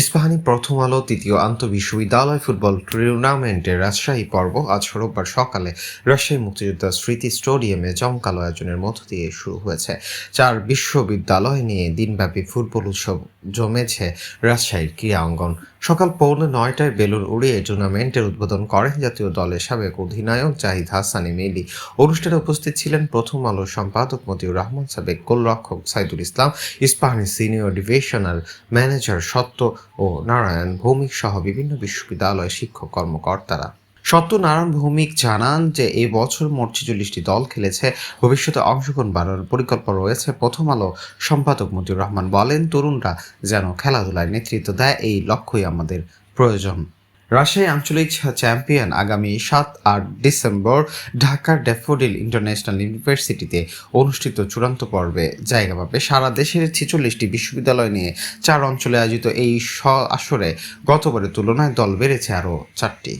ইস্পাহানি প্রথম আলো, তৃতীয় আন্তঃবিশ্ববিদ্যালয় ফুটবল টুর্নামেন্টের রাজশাহী পর্ব আজ রোববার সকালে রাজশাহী মুক্তিযোদ্ধা স্মৃতি স্টেডিয়ামে জমকালো আয়োজনের মধ্য দিয়ে শুরু হয়েছে। চার বিশ্ববিদ্যালয় নিয়ে দিনব্যাপী ফুটবল উৎসব জমেছে রাজশাহীর ক্রীড়া অঙ্গন। সকাল পৌনে নয়টায় বেলুন উড়িয়ে টুর্নামেন্টের উদ্বোধন করেন জাতীয় দলের সাবেক অধিনায়ক জাহিদ হাসানি মেলি অনুষ্ঠানে উপস্থিত ছিলেন প্রথম আলোর সম্পাদক মতিউর রহমান, সাবেক গোলরক্ষক Saidul Islam, Ispahani senior divisional manager Satya ও নারায়ণ ভৌমিক সহ বিভিন্ন বিশ্ববিদ্যালয়ের শিক্ষক কর্মকর্তারা। সত্যনারায়ণ ভৌমিক জানান যে এই বছর মোট ছেচল্লিশটি দল খেলেছে। ভবিষ্যতে অংশগ্রহণ বাড়ানোর পরিকল্পনা রয়েছে। প্রথম আলো সম্পাদক মতিউর রহমান বলেন, তরুণরা যেন খেলাধুলায় নেতৃত্ব দেয়, এই লক্ষ্যই আমাদের প্রয়োজন। রাজশাহী আঞ্চলিক চ্যাম্পিয়ন আগামী সাত আট ডিসেম্বর ঢাকার ড্যাফোডিল ইন্টারন্যাশনাল ইউনিভার্সিটিতে অনুষ্ঠিত চূড়ান্ত পর্বে। জায়গা পাবে সারা দেশের ছেচল্লিশটি বিশ্ববিদ্যালয় নিয়ে। চার অঞ্চলে আয়োজিত এই আসরে গতবারের তুলনায় দল বেড়েছে আরও চারটি।